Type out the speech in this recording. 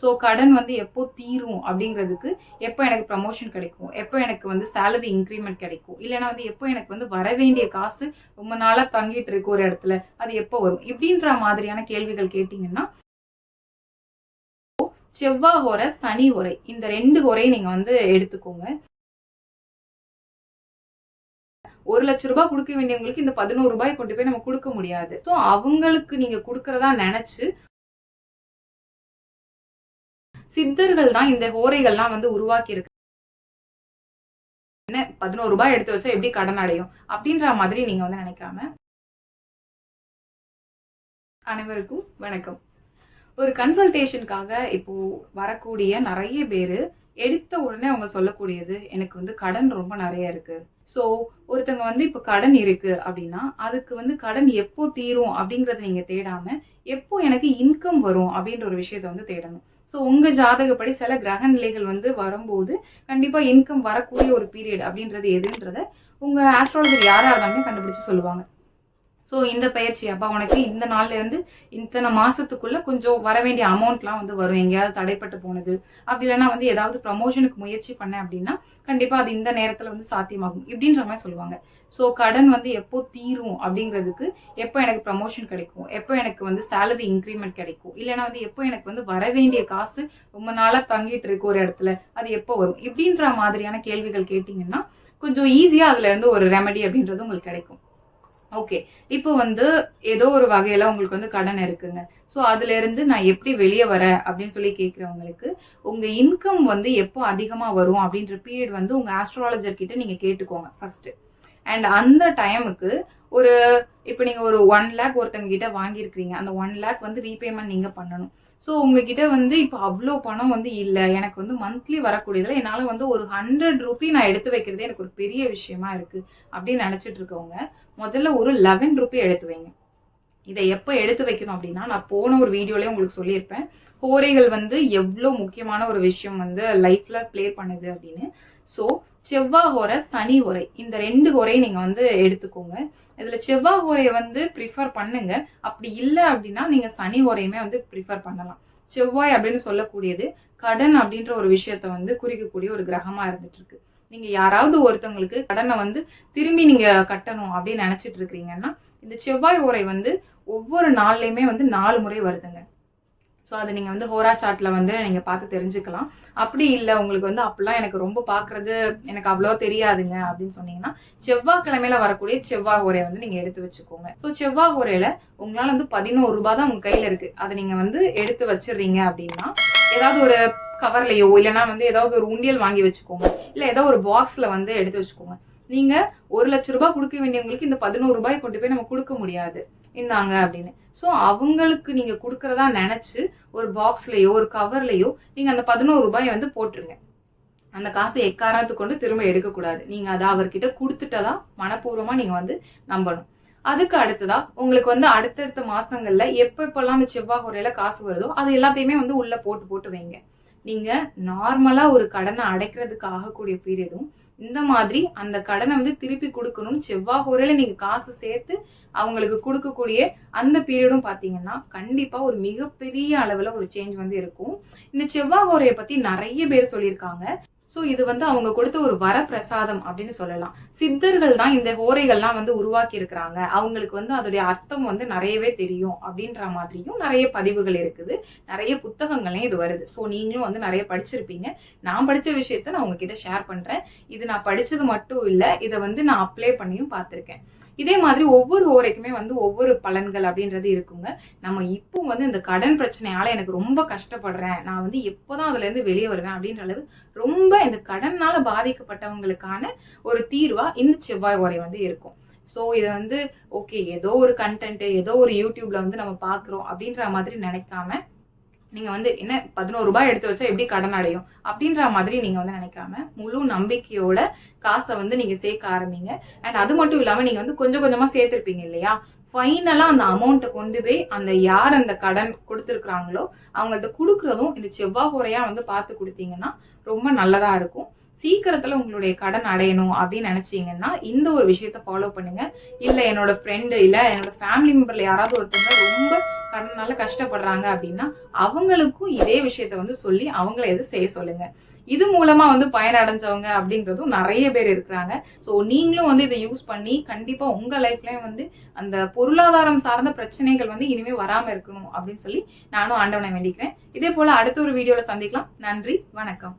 So கடன் வந்து எப்போ தீரும் அப்படிங்கிறதுக்கு எப்போ எனக்கு ப்ரமோஷன் கிடைக்கும்? எப்போ எனக்கு வந்து சேலரி இன்க்ரிமெண்ட் கிடைக்கும்? இல்லைனா வந்து எப்போ எனக்கு வந்து வர வேண்டிய காசு ரொம்ப நாளாக தங்கிட்டு இருக்கு ஒரு இடத்துல? அது எப்போ வரும்? இப்படின்ற மாதிரியான கேள்விகள் கேட்டிங்கன்னா செவ்வாய் ஹோரை சனி ஹோரை இந்த ரெண்டு ஹோரையும் நீங்கள் வந்து எடுத்துக்கோங்க. ஒரு லட்ச ரூபாய் கொடுக்க வேண்டியவங்களுக்கு இந்த பதினோரு ரூபாய் கொண்டு போய் நம்ம கொடுக்க முடியாது. ஸோ அவங்களுக்கு நீங்க கொடுக்கறதா நினைச்சு சித்தர்கள் தான் இந்த ஹோரைகள்லாம் வந்து உருவாக்கி இருக்கு என்ன? பதினோரு ரூபாய் எடுத்து வச்சா எப்படி கடன் அடையும்? அப்படின்ற மாதிரி நீங்க வந்து நினைக்காம. அனைவருக்கும் வணக்கம். ஒரு கன்சல்டேஷனுக்காக இப்போ வரக்கூடிய நிறைய பேர் எடுத்த உடனே அவங்க சொல்லக்கூடியது எனக்கு வந்து கடன் ரொம்ப நிறைய இருக்கு. ஸோ ஒருத்தங்க வந்து இப்போ கடன் இருக்கு அப்படின்னா அதுக்கு வந்து கடன் எப்போ தீரும் அப்படிங்கிறத நீங்க தேடாம எப்போ எனக்கு இன்கம் வரும் அப்படின்ற ஒரு விஷயத்த வந்து தேடணும். ஸோ உங்க ஜாதகப்படி சில கிரக நிலைகள் வந்து வரும்போது கண்டிப்பா இன்கம் வரக்கூடிய ஒரு பீரியட் அப்படின்றது எதுன்றத உங்க ஆஸ்ட்ராலஜர் யாராக இருந்தாலுமே கண்டுபிடிச்சு சொல்லுவாங்க. ஸோ இந்த பயிற்சி அப்போ உனக்கு இந்த நாள்லேருந்து இத்தனை மாதத்துக்குள்ளே கொஞ்சம் வர வேண்டிய அமௌண்ட்லாம் வந்து வரும். எங்கேயாவது தடைப்பட்டு போனது. அப்படி இல்லைன்னா வந்து ஏதாவது ப்ரமோஷனுக்கு முயற்சி பண்ணேன் அப்படின்னா கண்டிப்பாக அது இந்த நேரத்தில் வந்து சாத்தியமாகும் இப்படின்ற மாதிரி சொல்லுவாங்க. ஸோ கடன் வந்து எப்போ தீரும் அப்படிங்கிறதுக்கு எப்போ எனக்கு ப்ரமோஷன் கிடைக்கும்? எப்போ எனக்கு வந்து சேலரி இன்க்ரிமெண்ட் கிடைக்கும்? இல்லைன்னா வந்து எப்போ எனக்கு வந்து வர வேண்டிய காசு ரொம்ப நாளாக தங்கிட்டு இருக்கு ஒரு இடத்துல அது எப்போ வரும்? இப்படின்ற மாதிரியான கேள்விகள் கேட்டிங்கன்னா கொஞ்சம் ஈஸியாக அதில் இருந்து ஒரு ரெமெடி அப்படின்றது உங்களுக்கு கிடைக்கும். ஓகே இப்போ வந்து ஏதோ ஒரு வகையில உங்களுக்கு வந்து கடன் இருக்குங்க. ஸோ அதுல இருந்து நான் எப்படி வெளியே வரேன் அப்படின்னு சொல்லி கேட்குறவங்களுக்கு உங்க இன்கம் வந்து எப்போ அதிகமாக வரும் அப்படின்ற பீரியட் வந்து உங்க ஆஸ்ட்ராலஜர் கிட்ட நீங்க கேட்டுக்கோங்க ஃபர்ஸ்ட் அண்ட் அந்த டைமுக்கு ஒரு இப்போ நீங்க ஒரு ஒன் லேக் ஒருத்தங்க கிட்ட வாங்கியிருக்கிறீங்க. அந்த ஒன் லேக் வந்து ரீபேமெண்ட் நீங்க பண்ணணும். ஸோ உங்ககிட்ட வந்து இப்போ அவ்வளோ பணம் வந்து இல்லை. எனக்கு வந்து மந்த்லி வரக்கூடியதில் என்னால் வந்து ஒரு ஹண்ட்ரட் ருபி நான் எடுத்து வைக்கிறதே எனக்கு ஒரு பெரிய விஷயமா இருக்குது அப்படின்னு நினச்சிட்டு இருக்கவங்க முதல்ல ஒரு லெவன் ருபி எடுத்து வைங்க. இதை எப்போ எடுத்து வைக்கணும் அப்படின்னா நான் போன ஒரு வீடியோலயே உங்களுக்கு சொல்லியிருப்பேன். கோரைகள் வந்து எவ்வளோ முக்கியமான ஒரு விஷயம் வந்து லைஃப்பில் ப்ளே பண்ணுது அப்படின்னு. ஸோ செவ்வாய் ஹோரை சனி ஹோரை இந்த ரெண்டு ஹோரையும் நீங்கள் வந்து எடுத்துக்கோங்க. இதில் செவ்வாய் ஹோரையை வந்து ப்ரிஃபர் பண்ணுங்க. அப்படி இல்லை அப்படின்னா நீங்கள் சனி ஹோரையுமே வந்து ப்ரிஃபர் பண்ணலாம். செவ்வாய் அப்படின்னு சொல்லக்கூடியது கடன் அப்படின்ற ஒரு விஷயத்த வந்து குறிக்கக்கூடிய ஒரு கிரகமாக இருந்துட்டு இருக்கு. நீங்க யாராவது ஒருத்தவங்களுக்கு கடனை வந்து திரும்பி நீங்க கட்டணும் அப்படின்னு நினைச்சிட்டு இருக்கிறீங்கன்னா இந்த செவ்வாய் உரை வந்து ஒவ்வொரு நாள்லையுமே வந்து நாலு முறை வருதுங்க. ஸோ அதை நீங்கள் வந்து ஹோரா சாட்டில் வந்து நீங்கள் பார்த்து தெரிஞ்சுக்கலாம். அப்படி இல்லை உங்களுக்கு வந்து அப்படிலாம் எனக்கு ரொம்ப பார்க்குறது எனக்கு அவ்வளோ தெரியாதுங்க அப்படின்னு சொன்னீங்கன்னா செவ்வாய்க்கிழமையில வரக்கூடிய செவ்வாய் உரையை வந்து நீங்கள் எடுத்து வச்சுக்கோங்க. ஸோ செவ்வாய் உரையில் உங்களால் வந்து பதினோரு ரூபாய் தான் உங்கள் கையில் இருக்குது அதை நீங்கள் வந்து எடுத்து வச்சிடுறீங்க அப்படின்னா ஏதாவது ஒரு கவர்லையோ இல்லைன்னா வந்து ஏதாவது ஒரு உண்டியல் வாங்கி வச்சுக்கோங்க. இல்லை ஏதோ ஒரு பாக்ஸில் வந்து எடுத்து வச்சுக்கோங்க. நீங்கள் ஒரு லட்ச ரூபாய் கொடுக்க வேண்டியவங்களுக்கு இந்த பதினோரு ரூபாய் கொண்டு போய் நம்ம கொடுக்க முடியாது. இந்தாங்க அப்படின்னு. ஸோ அவங்களுக்கு நீங்கள் கொடுக்கறதா நினச்சி ஒரு பாக்ஸ்லேயோ ஒரு கவர்லேயோ நீங்கள் அந்த பதினோரு ரூபாயை வந்து போட்டுருங்க. அந்த காசை எக்காரத்து கொண்டு திரும்ப எடுக்கக்கூடாது. நீங்கள் அதை அவர்கிட்ட கொடுத்துட்டதா மனப்பூர்வமாக நீங்கள் வந்து நம்பணும். அதுக்கு அடுத்ததா உங்களுக்கு வந்து அடுத்தடுத்த மாசங்கள்ல எப்ப எப்பெல்லாம் அந்த செவ்வாய் குறையில காசு வருதோ அது எல்லாத்தையுமே வந்து உள்ள போட்டு போட்டு வைங்க. நீங்கள் நார்மலாக ஒரு கடனை அடைக்கிறதுக்கு ஆகக்கூடிய பீரியடும் இந்த மாதிரி அந்த கடனை வந்து திருப்பி கொடுக்கணும். செவ்வாய் குறையில நீங்க காசு சேர்த்து அவங்களுக்கு கொடுக்கக்கூடிய அந்த பீரியடும் பாத்தீங்கன்னா கண்டிப்பா ஒரு மிகப்பெரிய அளவுல ஒரு சேஞ்ச் வந்து இருக்கும். இந்த செவ்வாய் ஹோரையை பத்தி நிறைய பேர் சொல்லியிருக்காங்க. ஸோ இது வந்து அவங்க கொடுத்த ஒரு வரப்பிரசாதம் அப்படின்னு சொல்லலாம். சித்தர்கள் தான் இந்த ஹோரைகள்லாம் வந்து உருவாக்கி இருக்கிறாங்க அவங்களுக்கு வந்து அதோடைய அர்த்தம் வந்து நிறையவே தெரியும் அப்படின்ற மாதிரியும் நிறைய பதிவுகள் இருக்குது. நிறைய புத்தகங்களையும் இது வருது. ஸோ நீங்களும் வந்து நிறைய படிச்சிருப்பீங்க. நான் படித்த விஷயத்த நான் உங்ககிட்ட ஷேர் பண்ணுறேன் இது நான் படித்தது மட்டும் இல்லை இதை வந்து நான் அப்ளை பண்ணியும் பார்த்துருக்கேன். இதே மாதிரி ஒவ்வொரு ஓரைக்குமே வந்து ஒவ்வொரு பலன்கள் அப்படின்றது இருக்குங்க. நம்ம இப்போ வந்து இந்த கடன் பிரச்சனையால எனக்கு ரொம்ப கஷ்டப்படுறேன். நான் வந்து எப்போதான் அதுலேருந்து வெளியே வருவேன் அப்படின்ற அளவு ரொம்ப இந்த கடன்னால பாதிக்கப்பட்டவங்களுக்கான ஒரு தீர்வா இந்த செவ்வாய் உரை வந்து இருக்கும். ஸோ இதை வந்து ஓகே ஏதோ ஒரு கண்டென்ட் ஏதோ ஒரு யூடியூப்ல வந்து நம்ம பாக்குறோம் அப்படின்ற மாதிரி நினைக்காம நீங்க வந்து என்ன பதினோரு ரூபாய் எடுத்து வச்சா எப்படி கடன் அடையும்? அப்படின்ற மாதிரி நீங்க வந்து நினைக்காம முழு நம்பிக்கையோட காசை வந்து நீங்க சேர்க்க ஆரம்பிங்க. அண்ட் அது மட்டும் இல்லாம நீங்க வந்து கொஞ்சம் கொஞ்சமா சேர்த்திருப்பீங்க இல்லையா? ஃபைனலா அந்த அமௌண்ட்டை கொண்டு போய் அந்த யார் அந்த கடன் கொடுத்துருக்குறாங்களோ அவங்கள்ட்ட கொடுக்குறதும் இந்த செவ்வாய் குறையாக வந்து பார்த்து கொடுத்தீங்கன்னா ரொம்ப நல்லதா இருக்கும். சீக்கிரத்துல உங்களுடைய கடன் அடையணும் அப்படின்னு நினைச்சீங்கன்னா இந்த ஒரு விஷயத்த ஃபாலோ பண்ணுங்க. இல்ல என்னோட ஃப்ரெண்டு இல்ல என்னோட ஃபேமிலி மெம்பர்ல யாராவது ஒருத்தவங்க ரொம்ப கடனால கஷ்டப்படுறாங்க அப்படின்னா அவங்களுக்கும் இதே விஷயத்த வந்து சொல்லி அவங்கள எது செய்ய சொல்லுங்க. இது மூலமா வந்து பயனடைஞ்சவங்க அப்படின்றதும் நிறைய பேர் இருக்கிறாங்க. ஸோ நீங்களும் வந்து இதை யூஸ் பண்ணி கண்டிப்பா உங்க லைஃப்லயும் வந்து அந்த பொருளாதாரம் சார்ந்த பிரச்சனைகள் வந்து இனிமே வராம இருக்கணும் அப்படின்னு சொல்லி நானும் ஆண்டவனை வேண்டிக்கிறேன். இதே போல அடுத்த ஒரு வீடியோல சந்திக்கலாம். நன்றி வணக்கம்.